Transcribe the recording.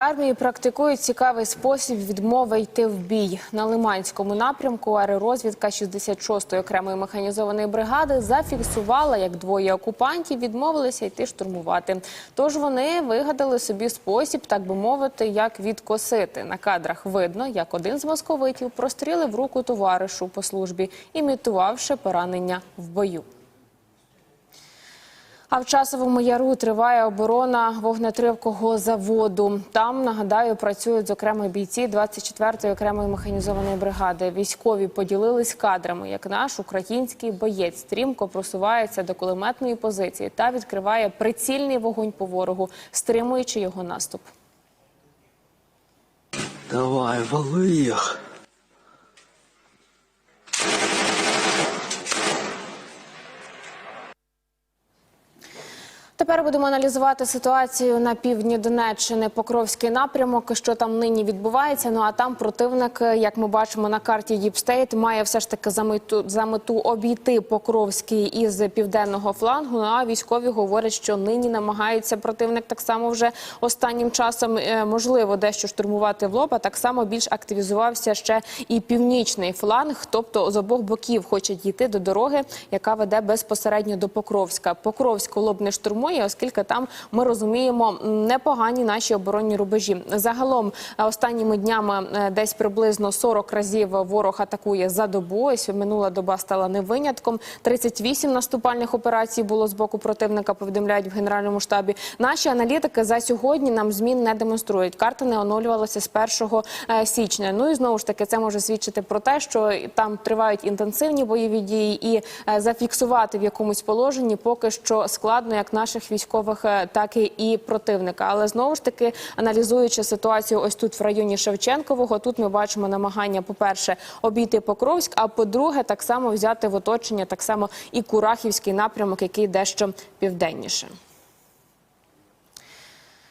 Армії практикують цікавий спосіб відмови йти в бій. На Лиманському напрямку аеророзвідка 66-ї окремої механізованої бригади зафіксувала, як двоє окупантів відмовилися йти штурмувати. Тож вони вигадали собі спосіб, так би мовити, як відкосити. На кадрах видно, як один з московитів прострілив руку товаришу по службі, імітувавши поранення в бою. А в часовому яру триває оборона вогнетривкого заводу. Там нагадаю працюють зокрема бійці 24-ї окремої механізованої бригади. Військові поділились кадрами, як наш український боєць стрімко просувається до кулеметної позиції та відкриває прицільний вогонь по ворогу, стримуючи його наступ. Давай, вали їх. Тепер будемо аналізувати ситуацію на півдні Донеччини, Покровський напрямок, що там нині відбувається. Ну а там противник, як ми бачимо на карті Діпстейт, має все ж таки за мету, за мету обійти Покровський із південного флангу. Ну а військові говорять, що нині намагається противник так само вже останнім часом е, можливо дещо штурмувати в лоб. А так само більш активізувався ще і північний фланг, тобто з обох боків хоче дійти до дороги, яка веде безпосередньо до Покровська. Покровську лоб не штурмує, оскільки там ми розуміємо непогані наші оборонні рубежі. Загалом е, останніми днями е, десь приблизно 40 разів ворог атакує за добу. Ось минула доба стала не винятком. 38 наступальних операцій було з боку противника. Повідомляють в генеральному штабі. Наші аналітики за сьогодні нам змін не демонструють. Карта не оновлювалася з 1 е, січня. Ну і знову ж таки, це може свідчити про те, що там тривають інтенсивні бойові дії, і зафіксувати в якомусь положенні поки що складно, як наших військових, е, так і- противника. Але знову ж таки, аналізуючи ситуацію, ось тут в районі Шевченкового, тут ми бачимо намагання, по-перше, обійти Покровськ, а по-друге, так само взяти в оточення так само і Курахівський напрямок, який дещо південніше.